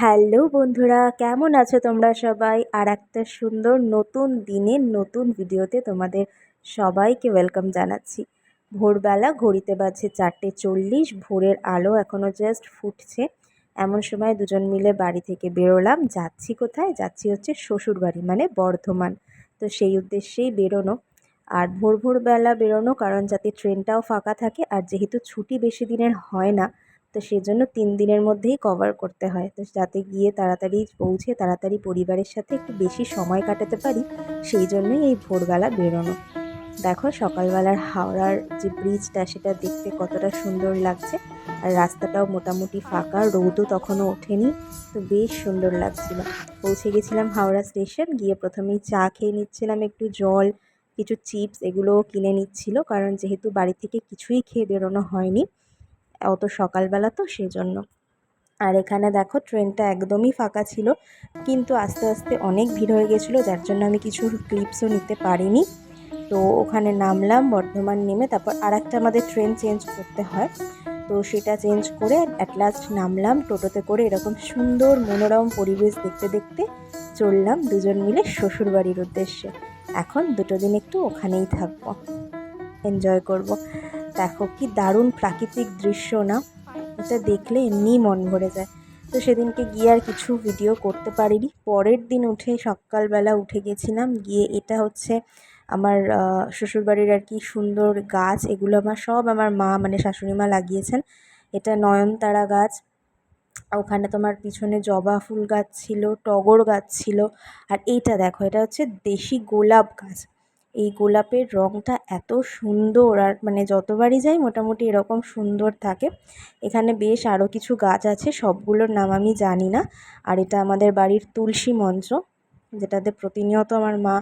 Hello বন্ধুরা, কেমন আছো তোমরা সবাই? আর একটা সুন্দর নতুন দিনের নতুন ভিডিওতে তোমাদের সবাইকে ওয়েলকাম জানাচ্ছি। ভোরবেলা ঘড়িতে বাজছে চারটে চল্লিশ, ভোরের আলো এখনও জাস্ট ফুটছে। এমন সময় দুজন মিলে বাড়ি থেকে বেরোলাম। যাচ্ছি কোথায়? যাচ্ছি হচ্ছে শ্বশুরবাড়ি মানে বর্ধমান। তো সেই উদ্দেশ্যেই বেরোনো। আর ভোর ভোরবেলা বেরোনো, কারণ যাতে ট্রেনটাও ফাঁকা থাকে, আর যেহেতু ছুটি বেশি দিনের হয় না তো সেজন্য তিন দিনের মধ্যেই কভার করতে হয়। তো যাতে গিয়ে তাড়াতাড়ি পৌঁছে তাড়াতাড়ি পরিবারের সাথে একটু বেশি সময় কাটাতে পারি, সেই জন্যই এই ভোরবেলা বেরোনো। দেখো সকালবেলার হাওড়ার যে ব্রিজটা সেটা দেখতে কতটা সুন্দর লাগছে। আর রাস্তাটাও মোটামুটি ফাঁকা, রোদও তখনও ওঠেনি, তো বেশ সুন্দর লাগছিল। পৌঁছে গেছিলাম হাওড়া স্টেশন গিয়ে প্রথমেই চা খেয়ে নিচ্ছিলাম একটু জল, কিছু চিপস এগুলোও কিনে নিচ্ছিল। কারণ যেহেতু বাড়ি থেকে কিছুই খেয়ে বেরোনো হয়নি অত সকালবেলা তো সেই জন্য আর এখানে দেখো ট্রেনটা একদমই ফাঁকা ছিল। কিন্তু আস্তে আস্তে অনেক ভিড় হয়ে গেছিল, যার জন্য আমি কিছু ক্লিপসও নিতে পারিনি। তো ওখানে নামলাম, বর্ধমান নেমে তারপর আর একটা আমাদের ট্রেন চেঞ্জ করতে হয়। তো সেটা চেঞ্জ করে অ্যাট লাস্ট নামলাম, টোটোতে করে এরকম সুন্দর মনোরম পরিবেশ দেখতে দেখতে চললাম দুজন মিলে শ্বশুরবাড়ির উদ্দেশ্যে। এখন দুটো দিন একটু ওখানেই থাকব এনজয় করব। দেখো কি দারুণ প্রাকৃতিক দৃশ্য না? এটা দেখলে এমনিই মন ভরে যায়। তো সেদিনকে গিয়ে আর কিছু ভিডিও করতে পারিনি। পরের দিন উঠে সকালবেলা উঠে গেছিলাম। গিয়ে এটা হচ্ছে আমার শ্বশুরবাড়ির আর কি সুন্দর গাছ। এগুলো আমার, সব আমার মা মানে শাশুড়ি মা লাগিয়েছেন। এটা নয়নতারা গাছ। ওখানে তোমার পিছনে জবা ফুল গাছ ছিল, টগর গাছ ছিল। আর এইটা দেখো, এটা হচ্ছে দেশি গোলাপ গাছ। এই গোলাপের রঙটা এত সুন্দর আর মানে যতবারই যাই মোটামুটি এরকম সুন্দর থাকে। এখানে বেশ আরও কিছু গাছ আছে, সবগুলোর নাম আমি জানি না। আর এটা আমাদের বাড়ির তুলসী মঞ্চ, যেটাতে প্রতিনিয়ত আমার মা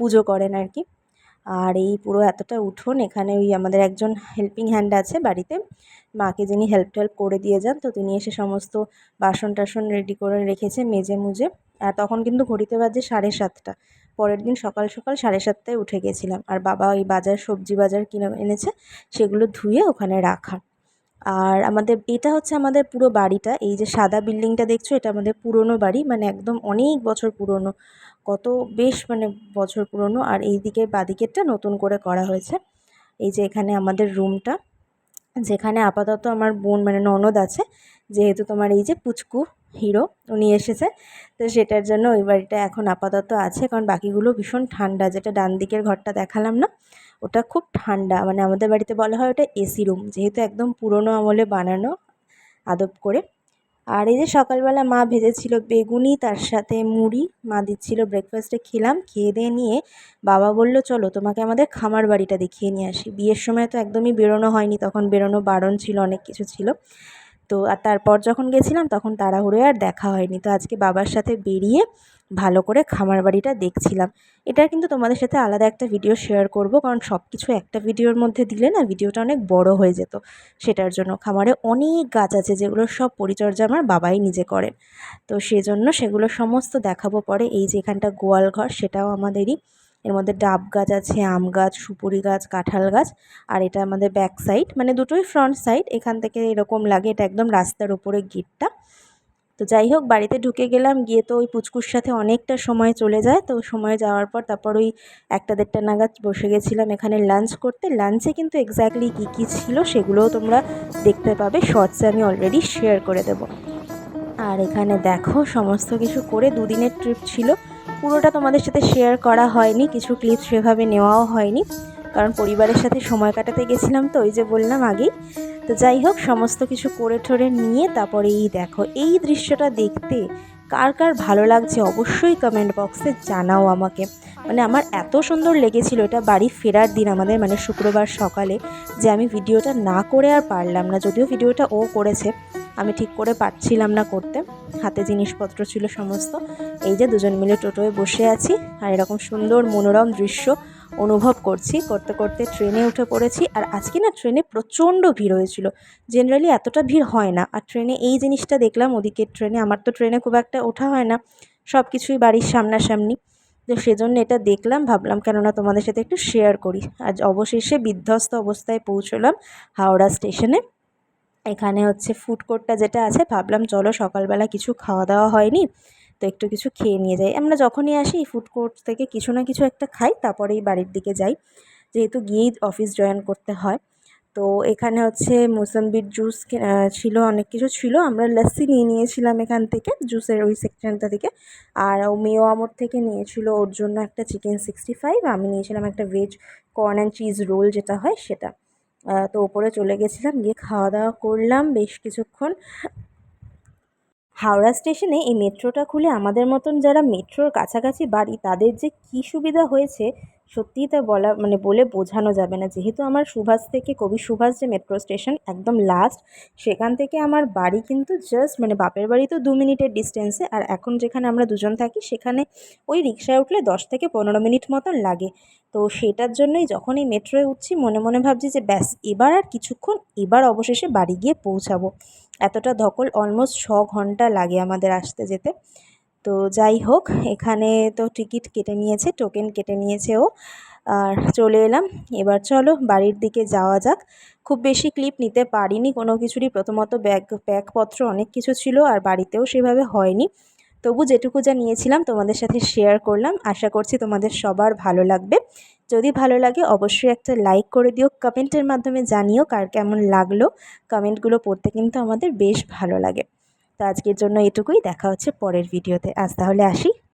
পুজো করেন আর কি আর এই পুরো এতটা উঠোন, এখানে ওই আমাদের একজন হেল্পিং হ্যান্ড আছে বাড়িতে। মাকে যিনি হেল্প টেল্প করে দিয়ে যান, তো তিনি এসে সমস্ত বাসন টাসন রেডি করে রেখেছে মেজে মুজে আর তখন কিন্তু ঘড়িতে বাজে সাড়ে সাতটা। পরের দিন সকাল সকাল সাড়ে সাতটায় উঠে গেছিলাম। আর বাবা ওই বাজার, সবজি বাজার কিনে এনেছে, সেগুলো ধুয়ে ওখানে রাখা। আর আমাদের, এটা হচ্ছে আমাদের পুরো বাড়িটা। এই যে সাদা বিল্ডিংটা দেখছ, এটা আমাদের পুরনো বাড়ি। মানে একদম অনেক বছর পুরনো, কত বেশ মানে বছর পুরনো। আর এই দিকের বাদিকেরটা নতুন করে করা হয়েছে। এই যে এখানে আমাদের রুমটা, যেখানে আপাতত আমার বোন মানে ননদ আছে। যেহেতু তোমার এই যে পুচকু হিরো, উনি এসেছে। তো সেটার জন্য ওই বাড়িটা এখন আপাতত আছে, কারণ বাকিগুলো ভীষণ ঠান্ডা, যেটা ডান দিকের ঘরটা দেখালাম না, ওটা খুব ঠান্ডা। মানে আমাদের বাড়িতে বলা হয় ওটা এসি রুম, যেহেতু একদম পুরনো আমলে বানানো আদব করে। আর এই যে সকালবেলা মা ভেজেছিল বেগুনি, তার সাথে মুড়ি, মা দিচ্ছিল ব্রেকফাস্টে খেলাম, খেয়ে দিয়ে নিয়ে বাবা বলল, চলো তোমাকে আমাদের খামার বাড়িটা দেখিয়ে নিয়ে আসি। বিয়ের সময় তো একদমই বেরোনো হয়নি, তখন বেরোনো বারণ ছিল, অনেক কিছু ছিল। তো আর তারপর যখন গেছিলাম তখন তাড়াহুড়োয় আর দেখা হয়নি। তো আজকে বাবার সাথে বেরিয়ে ভালো করে খামার বাড়িটা দেখছিলাম। এটা কিন্তু তোমাদের সাথে আলাদা একটা ভিডিও শেয়ার করব, কারণ সব কিছু একটা ভিডিওর মধ্যে দিলে না ভিডিওটা অনেক বড় হয়ে যেত। সেটার জন্য খামারে অনেক গাছ আছে যেগুলোর সব পরিচর্যা আমার বাবাই নিজে করেন। তো সেজন্য সেগুলো সমস্ত দেখাবো পরে। এই যে এখানটা গোয়াল ঘর, সেটাও আমাদেরই এর মধ্যে ডাব গাছ আছে, আম গাছ, সুপুরি গাছ, কাঁঠাল গাছ আর এটা আমাদের ব্যাক সাইড মানে দুটোই ফ্রন্ট সাইড এখান থেকে এরকম লাগে, এটা একদম রাস্তার উপরে গেটটা। তো যাই হোক, বাড়িতে ঢুকে গেলাম, গিয়ে তো ওই পুচকুর সাথে অনেকটা সময় চলে যায়, তো সময় যাওয়ার পর তারপর ওই একটা দেড়টা নাগাদ বসে গেছিলাম এখানে লাঞ্চ করতে। লাঞ্চে কিন্তু এক্স্যাক্টলি কী কী ছিল সেগুলোও তোমরা দেখতে পাবে শর্টসে আমি অলরেডি শেয়ার করে দেব। আর এখানে দেখো, সমস্ত কিছু করে দুদিনের ট্রিপ ছিল। পুরোটা তোমাদের সাথে শেয়ার করা হয়নি, কিছু ক্লিপ সেভাবে নেওয়াও হয়নি, কারণ পরিবারের সাথে সময় কাটাতে গেছিলাম তো, ওই যে বললাম আগেই। তো যাই হোক, সমস্ত কিছু করে ঠরে নিয়ে তারপরে এই দেখো, এই দৃশ্যটা দেখতে কার কার ভালো লাগছে অবশ্যই কমেন্ট বক্সে জানাও আমাকে। মানে আমার এত সুন্দর লেগেছিল, এটা বাড়ি ফেরার দিন আমাদের মানে শুক্রবার সকালে, যে আমি ভিডিওটা না করে আর পারলাম না, যদিও ভিডিওটা ও করেছে। আমি ঠিক করে পারছিলাম না করতে। হাতে জিনিসপত্র ছিল সমস্ত। এই যে দুজন মিলে টোটোয় বসে আছি আর এরকম সুন্দর মনোরম দৃশ্য অনুভব করছি। করতে করতে ট্রেনে উঠে পড়েছি আর আজকে না ট্রেনে প্রচণ্ড ভিড় হয়েছিল। জেনারেলি এতটা ভিড় হয় না। আর ট্রেনে এই জিনিসটা দেখলাম ওদিকের ট্রেনে আমার তো ট্রেনে খুব একটা ওঠা হয় না। সব কিছুই বাড়ির সামনাসামনি। তো সেজন্য এটা দেখলাম, ভাবলাম কেননা তোমাদের সাথে একটু শেয়ার করি। আজ অবশেষে বিধ্বস্ত অবস্থায় পৌঁছলাম হাওড়া স্টেশনে। এখানে হচ্ছে ফুড কোর্টটা যেটা আছে, ভাবলাম চলো সকালবেলা কিছু খাওয়া দাওয়া হয়নি, তো একটু কিছু খেয়ে নিয়ে যাই। আমরা যখনই আসি ফুড কোর্ট থেকে কিছু না কিছু একটা খাই, তারপরেই বাড়ির দিকে যাই। যেহেতু গিয়েই অফিস জয়েন করতে হয়, তো এখানে হচ্ছে মোসাম্বির জুস ছিল, অনেক কিছু ছিল। আমরা লস্যি নিয়ে নিয়েছিলাম এখান থেকে জুসের ওই সেকশনটা থেকে। আর ও মেও আমর থেকে নিয়েছিল ওর জন্য একটা চিকেন সিক্সটি ফাইভ আমি নিয়েছিলাম একটা veg corn and cheese roll যেটা হয় সেটা। তো ওপরে চলে গেছিলাম, গিয়ে খাওয়া দাওয়া করলাম বেশ কিছুক্ষণ। হাওড়া স্টেশনে এই মেট্রোটা খুলে আমাদের মতন যারা মেট্রোর কাছাকাছি বাড়ি, তাদের যে কী সুবিধা হয়েছে সত্যিই তা বলা মানে বলে বোঝানো যাবে না। যেহেতু আমার সুভাষ থেকে কবি সুভাষ যে মেট্রো স্টেশন একদম লাস্ট সেখান থেকে আমার বাড়ি কিন্তু জাস্ট মানে বাপের বাড়ি তো দু মিনিটের ডিস্টেন্সে আর এখন যেখানে আমরা দুজন থাকি, সেখানে ওই রিক্সায় উঠলে দশ থেকে পনেরো মিনিট মতন লাগে। তো সেটার জন্যই যখন এই মেট্রোয় উঠছি, মনে মনে ভাবছি যে ব্যাস, এবার আর কিছুক্ষণ, এবার অবশেষে বাড়ি গিয়ে পৌঁছাবো। এতটা ধকল অলমোস্ট ছ ঘণ্টা লাগে আমাদের আসতে যেতে। তো যাই হোক, এখানে তো টিকিট কেটে নিয়েছে টোকেন কেটে নিয়েছে ও। আর চলে এলাম, এবার চলো বাড়ির দিকে যাওয়া যাক। খুব বেশি ক্লিপ নিতে পারিনি, কোনো কিছুরই প্রথমত ব্যাগ, ব্যাগপত্র অনেক কিছু ছিল আর বাড়িতেও সেভাবে হয়নি। তবু যেটুকু যা নিয়েছিলাম তোমাদের সাথে শেয়ার করলাম, আশা করছি তোমাদের সবার ভালো লাগবে। যদি ভালো লাগে অবশ্যই একটা লাইক করে দিও কমেন্টের মাধ্যমে জানিও কার কেমন লাগল। কমেন্টগুলো পড়তে কিন্তু আমাদের বেশ ভালো লাগে। তো আজকের জন্য এটুকুই। দেখা হচ্ছে পরের ভিডিওতে। আজ তাহলে আসি।